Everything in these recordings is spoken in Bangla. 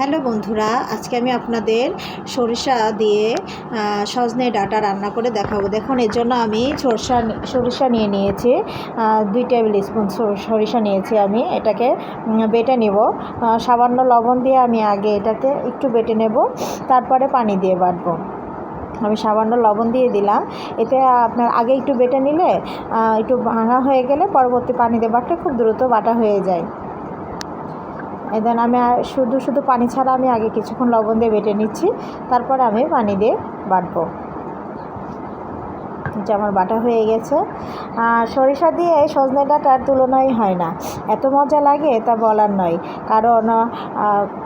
হ্যালো বন্ধুরা, আজকে আমি আপনাদের সরিষা দিয়ে সজনে ডাটা রান্না করে দেখাবো। দেখুন, এর জন্য আমি সরষা, সরিষা নিয়ে নিয়েছি দুই টেবিল স্পুন সরিষা নিয়েছি আমি। এটাকে বেটে নেব। সামান্য লবণ দিয়ে আমি আগে এটাকে একটু বেটে নেব, তারপরে পানি দিয়ে বাটবো। আমি সামান্য লবণ দিয়ে দিলাম। এতে আপনার আগে একটু বেটে নিলে একটু ভাঙা হয়ে গেলে পরবর্তী পানি দিয়ে বাটলে খুব দ্রুত বাটা হয়ে যায়। দেন আমি শুধু শুধু পানি ছাড়া আমি আগে কিছুক্ষণ লবণ দিয়ে বেটে নিচ্ছি। তারপরে আমি পানি দিয়ে বাটবো। যে আমার বাটা হয়ে গেছে। আর সরিষা দিয়ে সজনে ডাটার তুলনাই হয় না। এত মজা লাগে তা বলার নয়। কারণ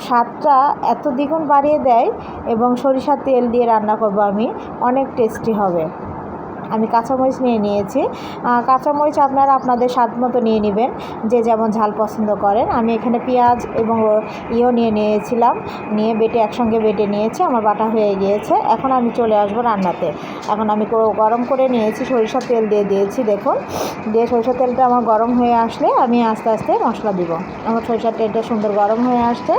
স্বাদটা এত দ্বিগুণ বাড়িয়ে দেয় এবং সরিষার তেল দিয়ে রান্না করব আমি, অনেক টেস্টি হবে। আমি কাঁচামরিচ নিয়ে নিয়েছি। কাঁচামরিচ আপনারা আপনাদের স্বাদ মতো নিয়ে নেবেন, যে যেমন ঝাল পছন্দ করেন। আমি এখানে পেঁয়াজ এবং ইও নিয়ে নিয়েছিলাম, নিয়ে বেটে একসঙ্গে বেটে নিয়েছি, আমার বাটা হয়ে গিয়েছে। এখন আমি চলে আসব রান্নাতে। এখন আমি গরম করে নিয়েছি, সরিষার তেল দিয়ে দিয়েছি, দেখুন। দিয়ে সরিষার তেলটা আমার গরম হয়ে আসলে আমি আস্তে আস্তে মশলা দিব। আমার সরিষার তেলটা সুন্দর গরম হয়ে আসছে।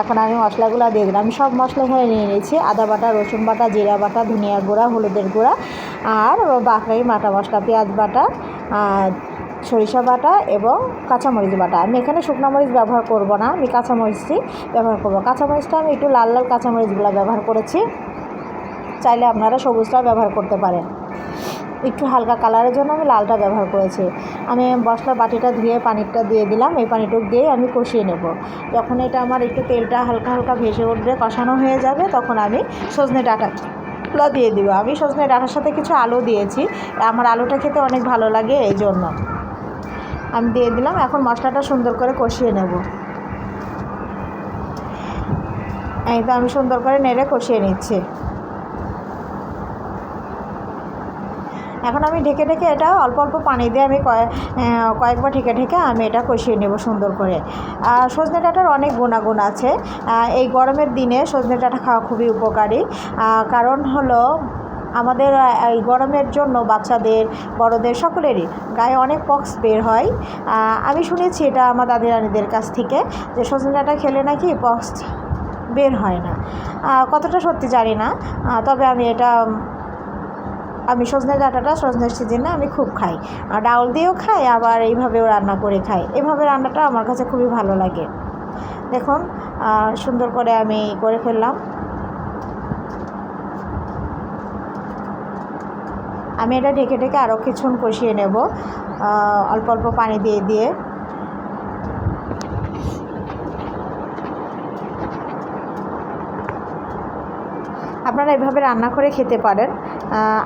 এখন আমি মশলাগুলো দিয়ে দিলাম। আমি সব মশলা এখানে নিয়ে নিয়েছি। আদা বাটা, রসুন বাটা, জিরা বাটা, ধনিয়া গুঁড়া, হলুদের গুঁড়া। আর বাকড়াই মাটা মশলা, পেঁয়াজ বাটা সরিষা বাটা এবং কাঁচামরিচ বাটা। আমি এখানে শুকনো মরিচ ব্যবহার করব না, আমি কাঁচামরিচটি ব্যবহার করব। কাঁচামরিচটা আমি একটু লাল লাল কাঁচামরিচগুলো ব্যবহার করেছি। চাইলে আপনারা সবুজটাও ব্যবহার করতে পারেন। একটু হালকা কালারের জন্য আমি লালটা ব্যবহার করেছি। আমি মশলার বাটিটা ধুয়ে পানিটা দিয়ে দিলাম, এই পানিটুক দিয়ে আমি কষিয়ে নেব। যখন এটা আমার একটু তেলটা হালকা হালকা ভেসে উঠবে, কষানো হয়ে যাবে, তখন আমি সজনে ডাঁটাগুলো দিয়ে দিব আমি সজনে ডাঁটার সাথে কিছু আলু দিয়েছি। আমার আলুটা খেতে অনেক ভালো লাগে এই জন্য। আমি দিয়ে দিলাম। এখন মশলাটা সুন্দর করে কষিয়ে নেব। এই তো আমি সুন্দর করে নেড়ে কষিয়ে নিচ্ছি। এখন আমি ঢেকে ঢেকে এটা অল্প অল্প পানি দিয়ে আমি কয়েক কয়েকবার ঢেকে ঢেকে আমি এটা কষিয়ে নেব সুন্দর করে। আর সজনে ডাঁটার অনেক গুণাগুণ আছে। এই গরমের দিনে সজনে ডাঁটা খাওয়া খুবই উপকারী। কারণ হলো আমাদের এই গরমের জন্য বাচ্চাদের, বড়দের সকলেরই গায়ে অনেক পক্স বের হয়। আমি শুনেছি এটা আমার দাদি রানীদের কাছ থেকে যে সজনে ডাঁটা খেলে নাকি পক্স বের হয় না। কতটা সত্যি জানি না। তবে আমি এটা আমি সজনে ডাঁটাটা সজনের সিজনে আমি খুব খাই। আর ডাউল দিয়েও খাই, আবার এইভাবেও রান্না করে খাই। এভাবে রান্নাটা আমার কাছে খুবই ভালো লাগে। দেখুন সুন্দর করে আমি করে ফেললাম। আমি এটা ঢেকে ঢেকে আরও কিছুক্ষণ কষিয়ে নেব। অল্প অল্প পানি দিয়ে দিয়ে। আপনারা এভাবে রান্না করে খেতে পারেন।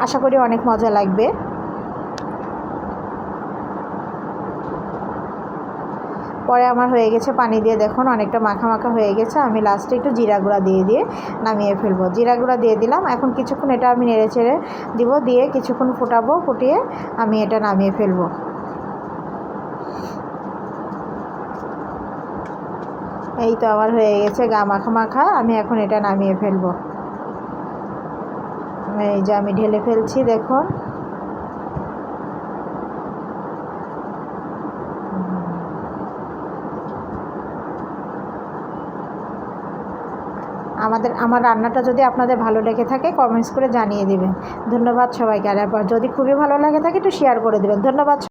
আশা করি অনেক মজা লাগবে। পরে আমার হয়ে গেছে পানি দিয়ে দেখুন, অনেকটা মাখা মাখা হয়ে গেছে। আমি লাস্টে একটু জিরা গুঁড়া দিয়ে দিয়ে নামিয়ে ফেলব। জিরা গুঁড়া দিয়ে দিলাম। এখন কিছুক্ষণ এটা আমি নেড়ে চেড়ে দিব, দিয়ে কিছুক্ষণ ফুটাবো, ফুটিয়ে আমি এটা নামিয়ে ফেলব। এই তো আমার হয়ে গেছে গা মাখা মাখা। আমি এখন এটা নামিয়ে ফেলব। এই যে আমি ঢেলে ফেলছি, দেখুন। আমাদের, আমার রান্নাটা যদি আপনাদের ভালো লেগে থাকে কমেন্টস করে জানিয়ে দেবেন। ধন্যবাদ সবাইকে। আর যদি খুবই ভালো লাগে থাকে, একটু শেয়ার করে দেবেন। ধন্যবাদ